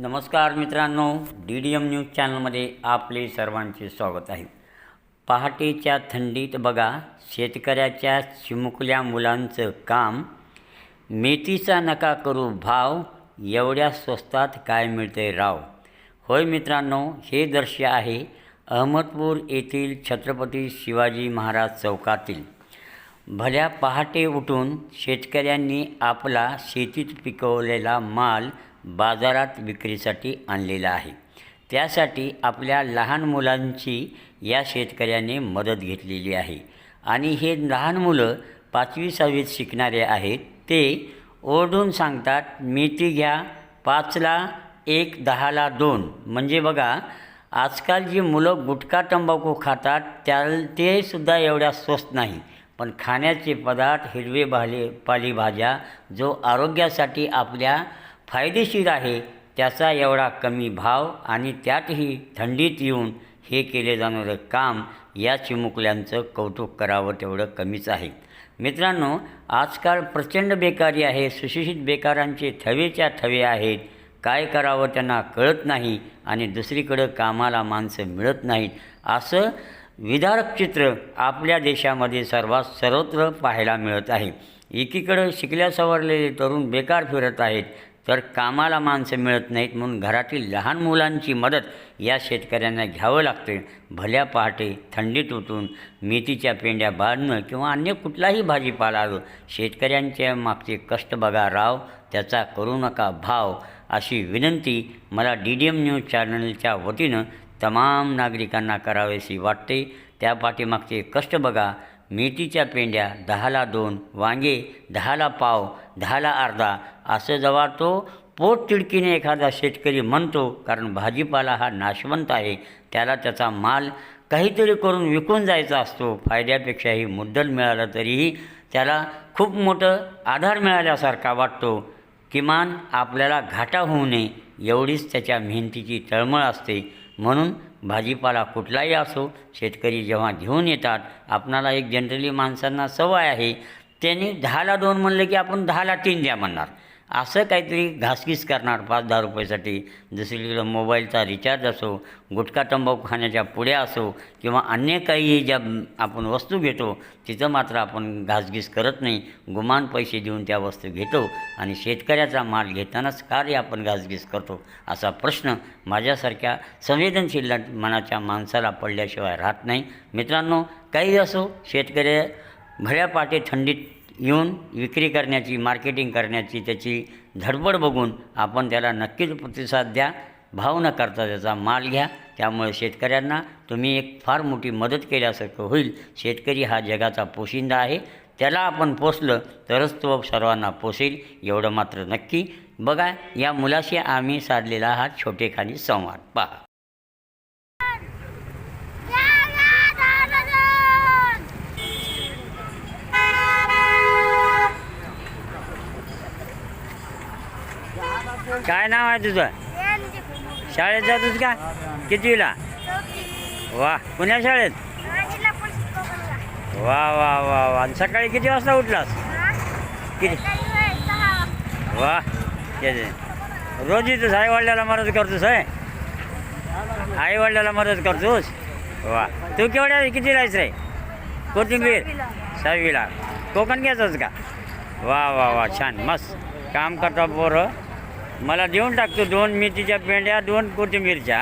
नमस्कार मित्रांनो D D M news चॅनलमध्ये आपले सर्वांचे स्वागत आहे. पहाटेच्या थंडीत बघा शेतकऱ्याच्या चिमुकल्या मुलांचं काम. मेथीचा नका करू भाव एवढ्या स्वस्तात काय मिळते राव? होय मित्रांनो हे दृश्य आहे अहमदपूर येथील छत्रपती शिवाजी महाराज चौकातील. भल्या पहाटे उठून शेतकऱ्यांनी आपला शेतीत पिकवलेला माल बाजारात विक्रीसाठी आणलेला आहे. त्यासाठी आपल्या लहान मुलांची या शेतकऱ्याने मदत घेतलेली आहे. आणि हे लहान मुलं पाचवी सहावीत शिकणारे आहेत. ते ओरडून सांगतात मेथी घ्या पाचला एक दहाला दोन. म्हणजे बघा आजकाल जी मुलं गुटखा तंबाखू खातात त्या ते सुद्धा एवढ्या स्वस्त नाही. पण खाण्याचे पदार्थ हिरवे भाले पालेभाज्या जो आरोग्यासाठी आपल्या फायदेशीर आहे त्याचा एवढा कमी भाव आणि त्यातही थंडीत येऊन हे केले जाणारं काम या चिमुकल्यांचं कौतुक करावं तेवढं कमीच आहे. मित्रांनो आजकाल प्रचंड बेकारी आहे सुशिक्षित बेकारांचे थवेच्या थवे आहेत. काय करावं त्यांना कळत नाही आणि दुसरीकडं कामाला माणसं मिळत नाहीत. असं विदारक चित्र आपल्या देशामध्ये सर्वात सर्वत्र पाहायला मिळत आहे. एकीकडं शिकल्या सवरलेले तरुण बेकार फिरत आहेत तर कामाला माणसं मिळत नाहीत म्हणून घरातील लहान मुलांची मदत या शेतकऱ्यांना घ्यावं लागते. भल्या पहाटे थंडीत उठून मेथीच्या पेंड्या बांधणं किंवा अन्य कुठलाही भाजीपाला आलो शेतकऱ्यांच्या मागचे कष्ट बघा राव त्याचा करू नका भाव अशी विनंती मला डी डी एम न्यूज चॅनलच्या वतीनं तमाम नागरिकांना करावेशी वाटते. त्या पाठीमागचे कष्ट बघा. मेथीच्या पेंड्या दहाला दोन वांगे दहाला पाव दहाला अर्धा. असं जेव्हा तो पोट तिडकीने एखादा शेतकरी म्हणतो कारण भाजीपाला हा नाशवंत आहे त्याला त्याचा माल काहीतरी करून विकून जायचा असतो. फायद्यापेक्षाही मुद्दल मिळालं तरीही त्याला खूप मोठं आधार मिळाल्यासारखा वाटतो. किमान आपल्याला घाटा होऊ नये एवढीच त्याच्या मेहनतीची तळमळ असते. म्हणून भाजीपाला कुठलाही असो शेतकरी जेव्हा घेऊन येतात आपणाला एक जनरली माणसांना सवय आहे त्यांनी दहाला दोन म्हणलं की आपण दहाला तीन द्या म्हणणार. असं काहीतरी घासकीस करणार पाच दहा रुपयासाठी. दुसरीकडं मोबाईलचा रिचार्ज असो गुटखा तंबाखू खाण्याच्या पुड्या असो किंवा अन्य काही ज्या आपण वस्तू घेतो तिथं मात्र आपण घासघीस करत नाही. गुमान पैसे देऊन त्या वस्तू घेतो आणि शेतकऱ्याचा माल घेतानाच कार्य आपण घासघीस करतो असा प्रश्न माझ्यासारख्या संवेदनशील मनाच्या माणसाला पडल्याशिवाय राहत नाही. मित्रांनो काही असो शेतकरी भल्या पाटे थंडीत येऊन विक्री करण्याची मार्केटिंग करण्याची त्याची धडपड बघून आपण त्याला नक्कीच प्रतिसाद द्या भाव न करता त्याचा माल घ्या. त्यामुळे शेतकऱ्यांना तुम्ही एक फार मोठी मदत केल्यासारखं होईल. शेतकरी हा जगाचा पोशिंदा आहे. त्याला आपण पोसलं तरच तो सर्वांना पोसेल एवढं मात्र नक्की. बघा या मुलाशी आम्ही साधलेला हा छोटेखानी संवाद. पहा. काय नाव आहे तुझं? शाळेत जातोस का? कितीला वा पुण्या शाळेत? वा वा वा वा. आणि सकाळी किती वाजता उठलास? किती? वा ते रोज इथंच आई वडिलाला मदत करतोस आहे आई वडिलाला मदत करतोस? वा. तू केवढ्या किती राहायचं रे? कोथिंबीर? सहावीला. कोकण घ्यायचंच का? वा वा वा. छान. मस्त. काम करता पोरं. मला देऊन टाकतो दोन मेथीच्या पेंड्या दोन कोथिंबीरच्या